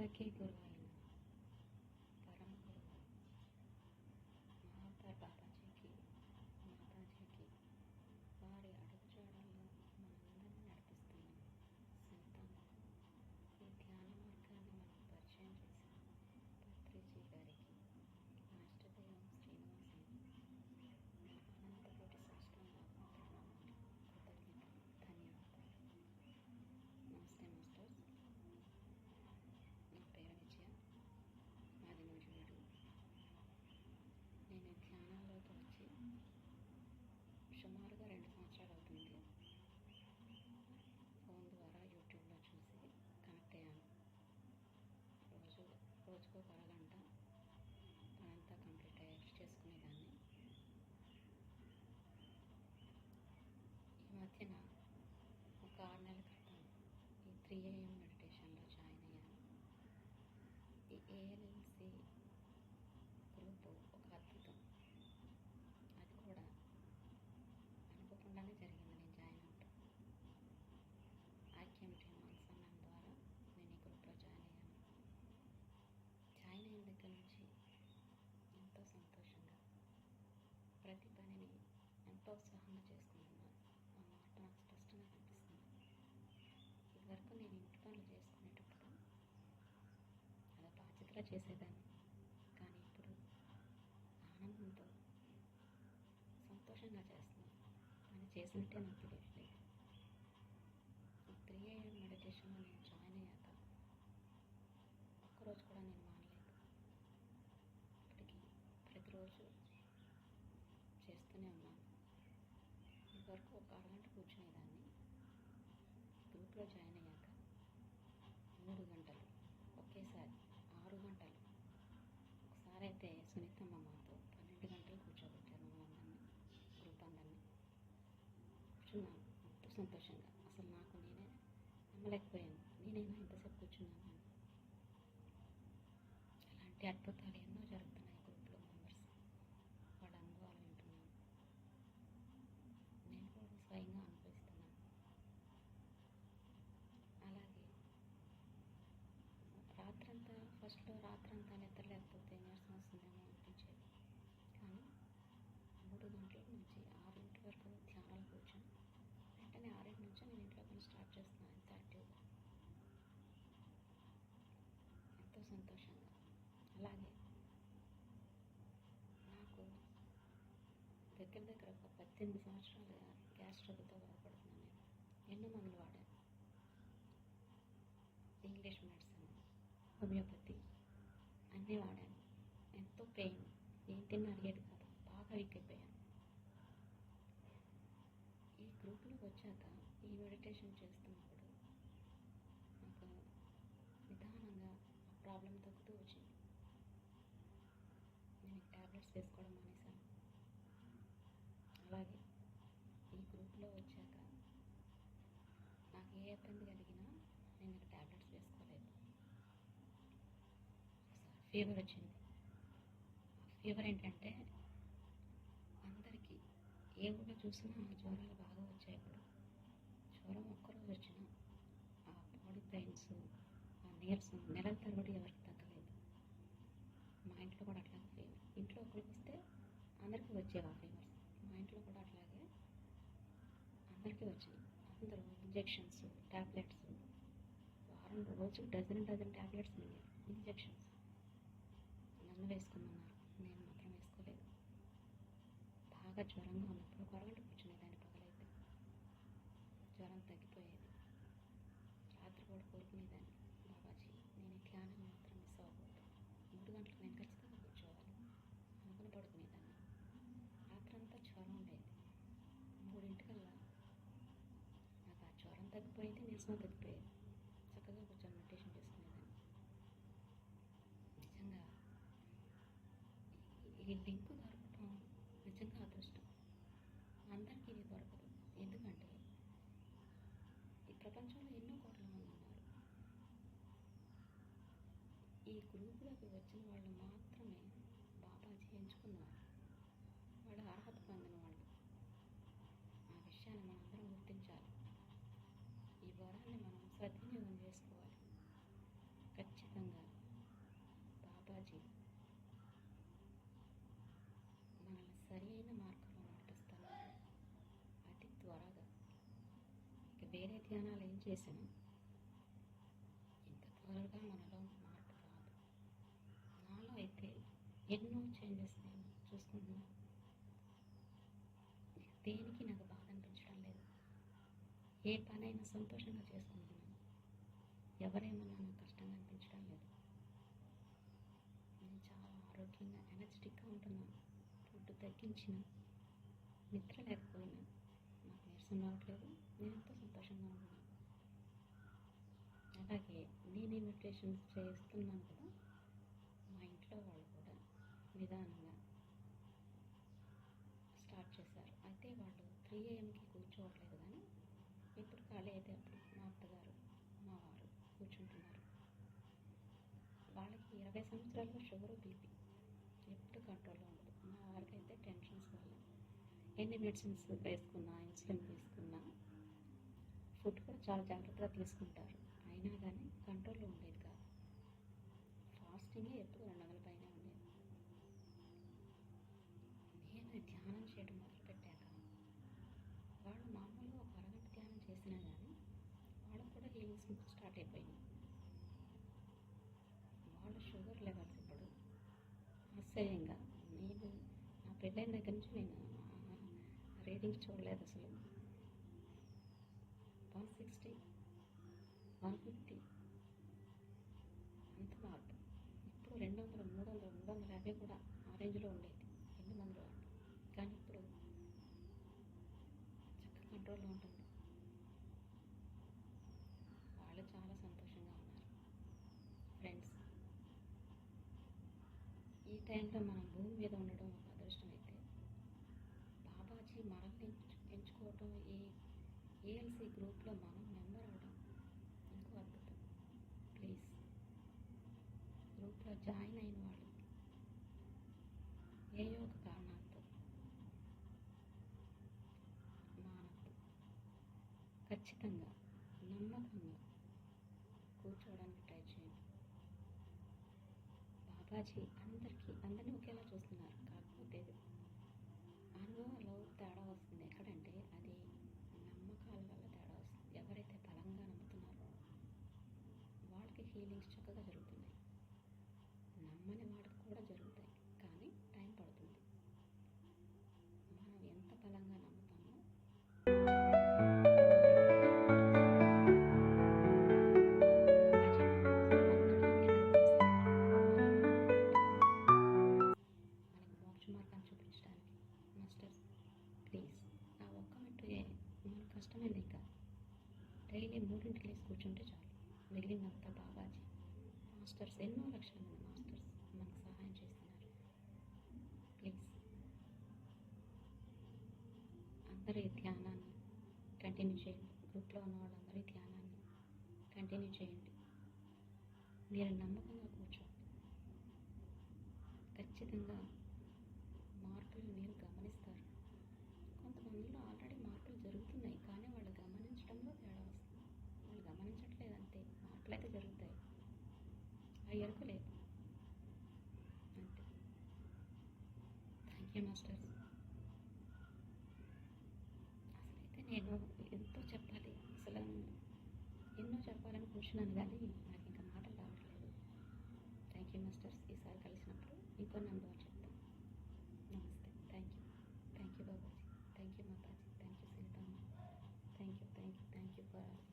para que ఒక అరగంట పనంతా కంప్లీట్ అయ్యి చేసుకునేదాన్ని. ఈ మధ్యన ఒక ఆరు నెలల క్రితం ఈ త్రీ ఏఎం మెడిటేషన్లో జాయిన్ అయ్యాను. ఈ ఏఎల్ఎల్సి గ్రూప్ ఒక అద్భుతం. అది కూడా అనుకోకుండానే జరిగింది. నేను జాయిన్ అవుతాను ఐక్యం టీమ్ అనుసంధానం ద్వారా నేను ఈ గ్రూప్లో జాయిన్ అయ్యాను జాయిన్ నుంచి ఎంతో సంతోషంగా ప్రతి పనిని ఎంతో ఉత్సాహంగా చేసుకుంటున్నాను ఆ మాట నాకు స్పష్టంగా కనిపిస్తుంది. ఇదివరకు నేను ఇంటి పనులు చేసుకునేటప్పుడు అలా బాధ్యతగా చేసేదాన్ని. కానీ ఇప్పుడు ఆనందంతో సంతోషంగా చేస్తున్నాను. పని చేసినట్టే నాకు తెలియట్లేదు. త్రీ ఏఎం మెడిటేషన్లో నేను జాయిన్ అయ్యాక ఒక్కరోజు కూడా నేను రోజు చేస్తూనే ఉన్నాను ఇదివరకు ఒక అరగంట కూర్చునేదాన్ని. గ్రూప్లో జాయిన్ అయ్యాక మూడు గంటలు ఒకేసారి ఆరు గంటలు. ఒకసారి అయితే సునీతమ్మ మాతో పన్నెండు గంటలు కూర్చోబెట్టారు మమ్మల్ని గ్రూప్ అందరినీ. కూర్చున్నాను అంత సంతోషంగా. అసలు నాకు నేనే నమ్మలేకపోయాను. నేనైనా ఇంతసేపు కూర్చున్నాను అలాంటి అద్భుతాలు ఎన్నో జరుగుతున్నాయి గ్రూప్లో మెంబర్స్ వాళ్ళ అనుభవాలు వింటున్నాను నేను కూడా స్వయంగా అనుభవిస్తున్నాను అలాగే రాత్రంతా ఫస్ట్లో రాత్రంతా నిద్ర లేకపోతే నీరసం వస్తుందేమో అనిపించేది కానీ మూడు గంటల నుంచి ఆరింటి వరకు ధ్యానాలు కూర్చొని వెంటనే ఆరింటి నుంచి నేను ఇంట్లో పని స్టార్ట్ చేస్తున్నాను ఎంత యాక్టివ్గా ఎంతో సంతోషంగా. అలాగే నాకు దగ్గర దగ్గర ఒక పద్దెనిమిది సంవత్సరాలుగా గ్యాస్ ట్రబుల్తో బాధపడుతున్నాను నేను. ఎన్నో మందులు వాడాను. ఇంగ్లీష్ మెడిసిన్ హోమియోపతి అన్నీ వాడాను. ఎంతో పెయిన్. ఏం తిన్నా అడిగేది కాదు. బాగా వీక్ అయిపోయాను ఈ గ్రూప్లోకి వచ్చాక ఈ మెడిటేషన్ చేస్తున్నప్పుడు నాకు నిదానంగా ఆ ప్రాబ్లం తగ్గుతూ వచ్చింది. నేను ట్యాబ్లెట్స్ వేసుకోవడం మానేశాను. అలాగే ఈ గ్రూప్లో వచ్చాక నాకు ఏ ఇబ్బంది కలిగినా నేను ట్యాబ్లెట్స్ వేసుకోలేదు. ఫీవర్ వచ్చింది. ఫీవర్ ఏంటంటే ఏ ఊళ్ళో చూసినా జ్వరాలు బాగా వచ్చాయి ఇప్పుడు జ్వరం ఒక్కరోజు వచ్చిన ఆ బాడీ పెయిన్స్ ఆ నీరసం నెలల తరబడి ఎవరికి తగ్గలేదు. మా ఇంట్లో కూడా అట్లాగే ఫీవర్. ఇంట్లో ఒకరికి వస్తే అందరికీ వచ్చేవా ఫీవర్స్ మా ఇంట్లో కూడా అట్లాగే అందరికీ వచ్చినాయి అందరూ ఇంజెక్షన్స్ ట్యాబ్లెట్స్ వారం రోజు డజన్ డజన్ ట్యాబ్లెట్స్ ఉన్నాయి ఇంజెక్షన్స్ నన్ను వేసుకోమన్నారు నేను బాగా జ్వరంగా ఉన్నప్పుడు ఒక కూర్చునేదాన్ని పగలైతే జ్వరం తగ్గిపోయేది. రాత్రి కూడా కోరుకునేదాన్ని బాబాజీ నేను ఈ ధ్యానం మాత్రం మిస్ అవ్వకూడదు. మూడు గంటలకు నేను ఖచ్చితంగా కూర్చోవాలి. అనుకుని పడుకునేదాన్ని రాత్రంతా జ్వరం ఉండేది. మూడింటికల్లా నాకు ఆ జ్వరం తగ్గిపోయింది నీరసం తగ్గిపోయేది. చక్కగా కూర్చొని మెడిటేషన్ చేసుకునేదాన్ని నిజంగా ఈ లింక్ దొరకటం నిజంగా అదృష్టం. అందరికీ ఇది దొరకదు. ఎందుకంటే ఈ ప్రపంచంలో ఎన్నో కోట్ల మంది ఉన్నారు. ఈ గ్రూపులోకి వచ్చిన వాళ్ళు మాత్రమే బాబాజీ ఎంచుకున్నారు. వాళ్ళు అర్హత పొందిన వాళ్ళు. ఆ విషయాన్ని మనందరం గుర్తించాలి. ఈ వరాన్ని మనం సద్వినియోగం చేసుకోవాలి. ఖచ్చితంగా బాబాజీ మనల్ని సరైన మార్గంలో నడిపిస్తాను. అతి త్వరగా. ఇక వేరే ధ్యానాలు ఏం చేశాను? ఇంత త్వరగా మనలో మార్పు రాదు. నాలో అయితే ఎన్నో చేంజెస్ నేను చూసుకుంటున్నాను దేనికి నాకు బాధ అనిపించడం లేదు. ఏ పనైనా సంతోషంగా చేసుకుంటున్నాను. ఎవరేమన్నా నాకు కష్టంగా అనిపించడం లేదు. నేను చాలా ఆరోగ్యంగా ఎనర్జెటిక్గా ఉంటున్నాను. ఫుడ్ తగ్గించిన నిద్ర లేకపోయినా నాకు నీరసం రావట్లేదు. నేను ఎంతో సంతోషంగా ఉన్నాను. అలాగే నేను ఇన్విటేషన్స్ చేస్తున్నాను కదా మా ఇంట్లో వాళ్ళు కూడా నిదానంగా స్టార్ట్ చేశారు. అయితే వాళ్ళు త్రీ ఏఎంకి కూర్చోవట్లేదు కానీ ఇప్పుడు ఖాళీ అయితే అప్పుడు మా అత్తగారు మా వారు కూర్చుంటున్నారు. వాళ్ళకి ఇరవై సంవత్సరాలుగా షుగర్ బీపీ ఎప్పుడు కంట్రోల్లో ఉండదు. మా వారికి అయితే టెన్షన్స్ వల్ల. ఎన్ని మెడిసిన్స్ వేసుకున్నా ఇన్సులిన్ తీసుకున్నా ఫుడ్ కూడా చాలా జాగ్రత్తగా తీసుకుంటారు. అయినా కానీ కంట్రోల్లో ఉండేది కాదు. ఫాస్టింగే ఎప్పుడు రెండు వందల పైన ఉండేది. నేను ధ్యానం చేయడం మొదలుపెట్టాక వాళ్ళు మామూలుగా ఒక అరగంట ధ్యానం చేసినా కానీ వాళ్ళకు కూడా హీలింగ్స్ స్టార్ట్ అయిపోయినాయి వాళ్ళ షుగర్ లెవెల్స్ ఇప్పుడు ఆశ్చర్యంగా నేను నా పెళ్ళైన దగ్గర నుంచి నేను రీడింగ్స్ చూడలేదు అసలు. వన్ సిక్స్టీ వన్ ఫిఫ్టీ అంత మార్పు ఇప్పుడు రెండు వందలు మూడు వందలు మూడు వందల యాభై కూడా ఆ రేంజ్లో ఉండేది. ఎన్ని వందలు కానీ ఇప్పుడు చక్కగా కంట్రోల్లో ఉంటుంది వాళ్ళు చాలా సంతోషంగా ఉన్నారు ఫ్రెండ్స్ ఈ టైంలో మనం భూమి మీద ఉండడం ఒక అదృష్టం అయితే బాబాజీ మనల్ని ఎంచుకోవటం ఈ ఏఎల్సి గ్రూప్లో మనం మెంబర్ అవడం ఇంకో అద్భుతం. ప్లీజ్. గ్రూప్లో జాయిన్ అయిన వాళ్ళు ఏయో ఒక కారణాలతో? మానద్దు ఖచ్చితంగా నమ్మకంగా కూర్చోవడానికి అప్పాజీ అందరికీ అందరినీ ఒకేలా చూస్తున్నారు. కాకపోతే అనుభవంలో తేడా వస్తుంది. ఎక్కడంటే అది నమ్మకాల వల్ల తేడా వస్తుంది. ఎవరైతే బలంగా నమ్ముతున్నారో వాళ్ళకి హీలింగ్స్ చక్కగా జరుగుతున్నాయి. నమ్మని వాడికి కూడా జరుగుతాయి. కానీ టైం పడుతుంది. మనం ఎంత బలంగా నమ్మ ఉంటే చాలు. మిగిలినంతా బాబాజీ మాస్టర్స్ ఎన్నో లక్షల మంది మాస్టర్స్ మనకు సహాయం చేస్తున్నారు. ప్లీజ్. అందరి ధ్యానాన్ని కంటిన్యూ చేయండి. గ్రూప్లో ఉన్న వాళ్ళందరి ధ్యానాన్ని కంటిన్యూ చేయండి. మీరు నమ్మకంగా కూర్చోండి. ఖచ్చితంగా మార్పులు మీరు గమనిస్తారు. కొంతమందిలో ఆల్రెడీ మార్పులు జరుగుతున్నాయి కానీ వాళ్ళు గమనించడంలో తేడా వస్తుంది వాళ్ళు గమనించట్లేదు అంతే మార్పులు అయితే జరుగుతాయి ఆ ఎరుక లేదు అంతే ఓకే మాస్టర్ అసలైతే నేను ఎంతో చెప్పాలి. అసలు ఎన్నో చెప్పాలని కూర్చున్నాను కానీ నాకు ఇంకా మాటలు రావట్లేదు. థ్యాంక్ యూ మాస్టర్స్ ఈసారి కలిసినప్పుడు ఇంకో నెంబర్ చెప్తాం నమస్తే. Thank you thank you Babaji. Thank you Mataji. Thank you Sitamma thank you thank you thank you for